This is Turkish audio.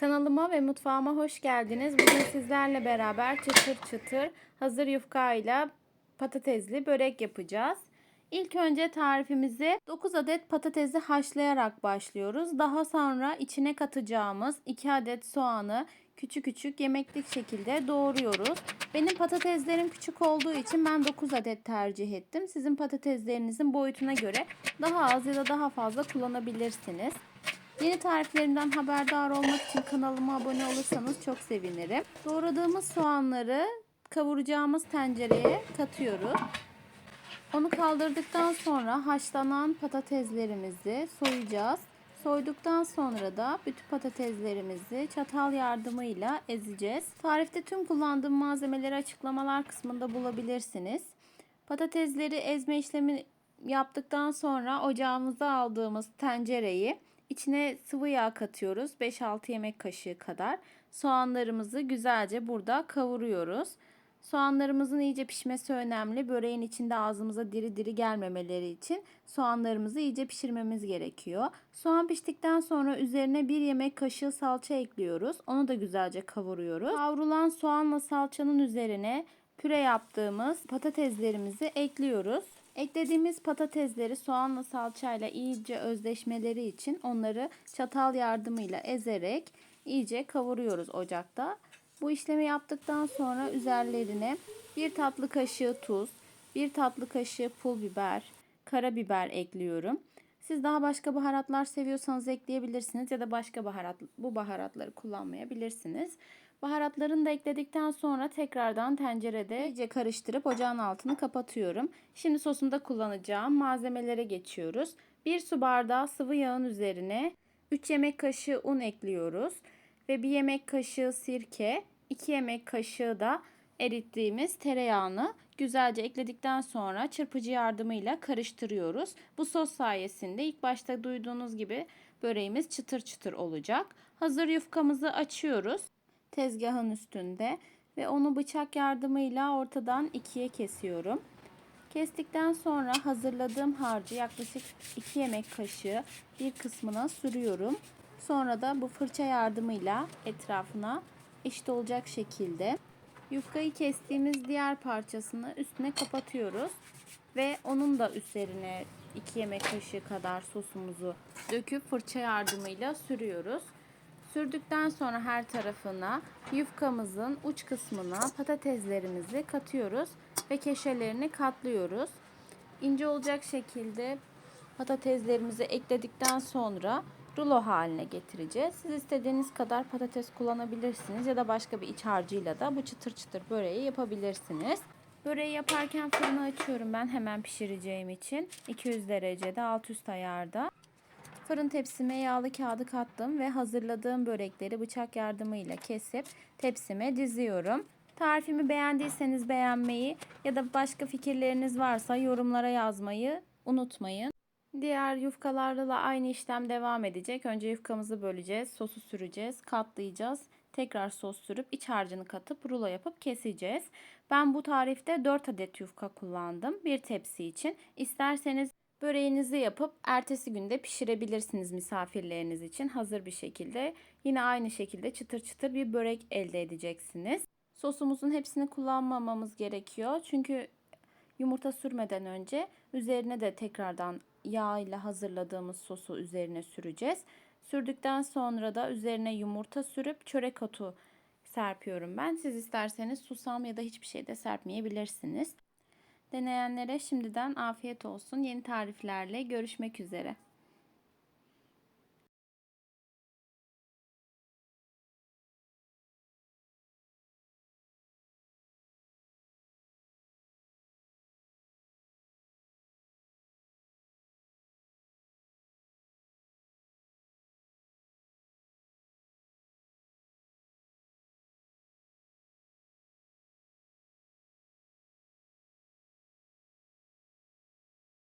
Kanalıma ve mutfağıma hoş geldiniz. Bugün sizlerle beraber çıtır çıtır hazır yufka ile patatesli börek yapacağız. İlk önce tarifimizi 9 adet patatesi haşlayarak başlıyoruz. Daha sonra içine katacağımız 2 adet soğanı küçük küçük yemeklik şekilde doğruyoruz. Benim patateslerim küçük olduğu için ben 9 adet tercih ettim. Sizin patateslerinizin boyutuna göre daha az ya da daha fazla kullanabilirsiniz. Yeni tariflerimden haberdar olmak için kanalıma abone olursanız çok sevinirim. Doğradığımız soğanları kavuracağımız tencereye katıyoruz. Onu kaldırdıktan sonra haşlanan patateslerimizi soyacağız. Soyduktan sonra da bütün patateslerimizi çatal yardımıyla ezeceğiz. Tarifte tüm kullandığım malzemeleri açıklamalar kısmında bulabilirsiniz. Patatesleri ezme işlemi yaptıktan sonra ocağımıza aldığımız tencereyi içine sıvı yağ katıyoruz. 5-6 yemek kaşığı kadar. Soğanlarımızı güzelce burada kavuruyoruz. Soğanlarımızın iyice pişmesi önemli. Böreğin içinde ağzımıza diri diri gelmemeleri için soğanlarımızı iyice pişirmemiz gerekiyor. Soğan piştikten sonra üzerine bir yemek kaşığı salça ekliyoruz. Onu da güzelce kavuruyoruz. Kavrulan soğanla salçanın üzerine püre yaptığımız patateslerimizi ekliyoruz. Eklediğimiz patatesleri soğanla salçayla iyice özleşmeleri için onları çatal yardımıyla ezerek iyice kavuruyoruz ocakta. Bu işlemi yaptıktan sonra üzerlerine bir tatlı kaşığı tuz, bir tatlı kaşığı pul biber, karabiber ekliyorum. Siz daha başka baharatlar seviyorsanız ekleyebilirsiniz ya da başka baharat bu baharatları kullanmayabilirsiniz. Baharatlarını da ekledikten sonra tekrardan tencerede iyice karıştırıp ocağın altını kapatıyorum. Şimdi sosumda kullanacağım malzemelere geçiyoruz. 1 su bardağı sıvı yağın üzerine 3 yemek kaşığı un ekliyoruz ve 1 yemek kaşığı sirke, 2 yemek kaşığı da erittiğimiz tereyağını güzelce ekledikten sonra çırpıcı yardımıyla karıştırıyoruz. Bu sos sayesinde ilk başta duyduğunuz gibi böreğimiz çıtır çıtır olacak. Hazır yufkamızı açıyoruz tezgahın üstünde ve onu bıçak yardımıyla ortadan ikiye kesiyorum. Kestikten sonra hazırladığım harcı yaklaşık 2 yemek kaşığı bir kısmına sürüyorum. Sonra da bu fırça yardımıyla etrafına eşit olacak şekilde yufkayı kestiğimiz diğer parçasını üstüne kapatıyoruz ve onun da üzerine 2 yemek kaşığı kadar sosumuzu döküp fırça yardımıyla sürüyoruz. Sürdükten sonra her tarafına yufkamızın uç kısmına patateslerimizi katıyoruz ve keşelerini katlıyoruz. İnce olacak şekilde patateslerimizi ekledikten sonra rulo haline getireceğiz. Siz istediğiniz kadar patates kullanabilirsiniz ya da başka bir iç harcıyla da bu çıtır çıtır böreği yapabilirsiniz. Böreği yaparken fırını açıyorum ben hemen pişireceğim için. 200 derecede alt üst ayarda. Fırın tepsime yağlı kağıdı kattım ve hazırladığım börekleri bıçak yardımıyla kesip tepsime diziyorum. Tarifimi beğendiyseniz beğenmeyi ya da başka fikirleriniz varsa yorumlara yazmayı unutmayın. Diğer yufkalarla da aynı işlem devam edecek. Önce yufkamızı böleceğiz, sosu süreceğiz, katlayacağız. Tekrar sos sürüp iç harcını katıp rulo yapıp keseceğiz. Ben bu tarifte 4 adet yufka kullandım bir tepsi için. İsterseniz Böreğinizi yapıp ertesi günde pişirebilirsiniz misafirleriniz için hazır bir şekilde. Yine aynı şekilde çıtır çıtır bir börek elde edeceksiniz. Sosumuzun hepsini kullanmamamız gerekiyor. Çünkü yumurta sürmeden önce üzerine de tekrardan yağ ile hazırladığımız sosu üzerine süreceğiz. Sürdükten sonra da üzerine yumurta sürüp çörek otu serpiyorum ben. Siz isterseniz susam ya da hiçbir şey de serpmeyebilirsiniz. Deneyenlere şimdiden afiyet olsun. Yeni tariflerle görüşmek üzere.